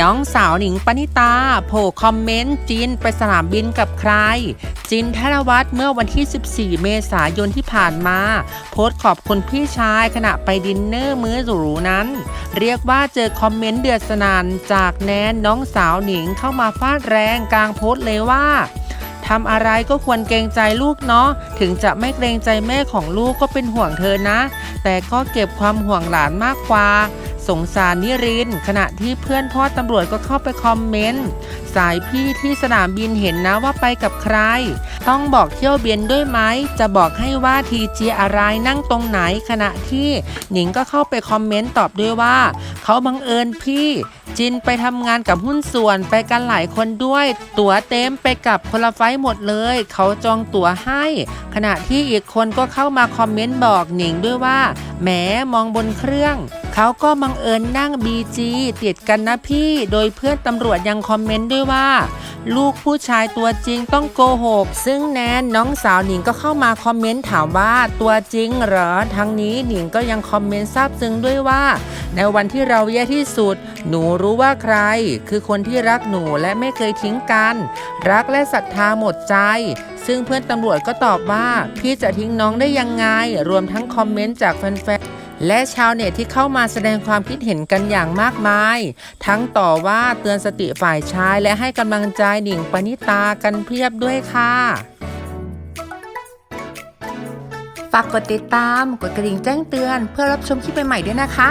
น้องสาวหนิงปณิตาโผล่คอมเมนต์จินไปสนามบินกับใคร จินธนวัฒน์เมื่อวันที่ 14 เมษายนที่ผ่านมา โพสต์ขอบคุณพี่ชายขณะไปดินเนอร์มื้อหรูนั้น เรียกว่าเจอคอมเมนต์เดือดสนานจากแนนน้องสาวหนิงเข้ามาฟาดแรงกลางโพสต์เลยว่าทำอะไรก็ควรเกรงใจลูกเนาะ ถึงจะไม่เกรงใจแม่ของลูกก็เป็นห่วงเธอนะ แต่ก็เก็บความห่วงหลานมากกว่า สงสารนิริน ขณะที่เพื่อนพ่อตำรวจก็เข้าไปคอมเมนต์ สายพี่ที่สนามบินเห็นนะว่าไปกับใคร ต้องบอกเที่ยวเบียนด้วยไหม จะบอกให้ว่าทีจีอะไรนั่งตรงไหน ขณะที่หนิงก็เข้าไปคอมเมนต์ตอบด้วยว่า เขาบังเอิญพี่จินไปทำงานกับหุ้นส่วนไปกันหลายคนด้วย ตั๋วเต็มไปกับคนละไฟหมดเลย เขาจองตั๋วให้ ขณะที่อีกคนก็เข้ามาคอมเมนต์บอกหนิงด้วยว่าแหมมองบนเครื่อง เขาก็บังเอิญนั่ง BG ติดกันนะพี่ โดยเพื่อนตำรวจยังคอมเมนต์ด้วยว่า ลูกผู้ชายตัวจริงต้องโกหก ซึ่งแนนน้องสาวหนิงก็เข้ามาคอมเมนต์ถามว่าตัวจริงเหรอ ทั้งนี้หนิงก็ยังคอมเมนต์ซาบซึ้งด้วยว่า ในวันที่เราแย่ที่สุด หนูรู้ว่าใคร คือคนที่รักหนูและไม่เคยทิ้งกัน รักและศรัทธาหมดใจซึ่งเพื่อนตำรวจก็ตอบว่า พี่จะทิ้งน้องได้ยังไง รวมทั้งคอมเมนต์จากแฟน และชาวเน็ตที่เข้ามาแสดงความคิดเห็นกันอย่างมากมาย ทั้งต่อว่าเตือนสติฝ่ายชายและให้กำลังใจหนิงปณิตากันเพียบด้วยค่ะ ฝากกดติดตาม กดกระดิ่งแจ้งเตือน เพื่อรับชมคลิปใหม่ๆด้วยนะคะ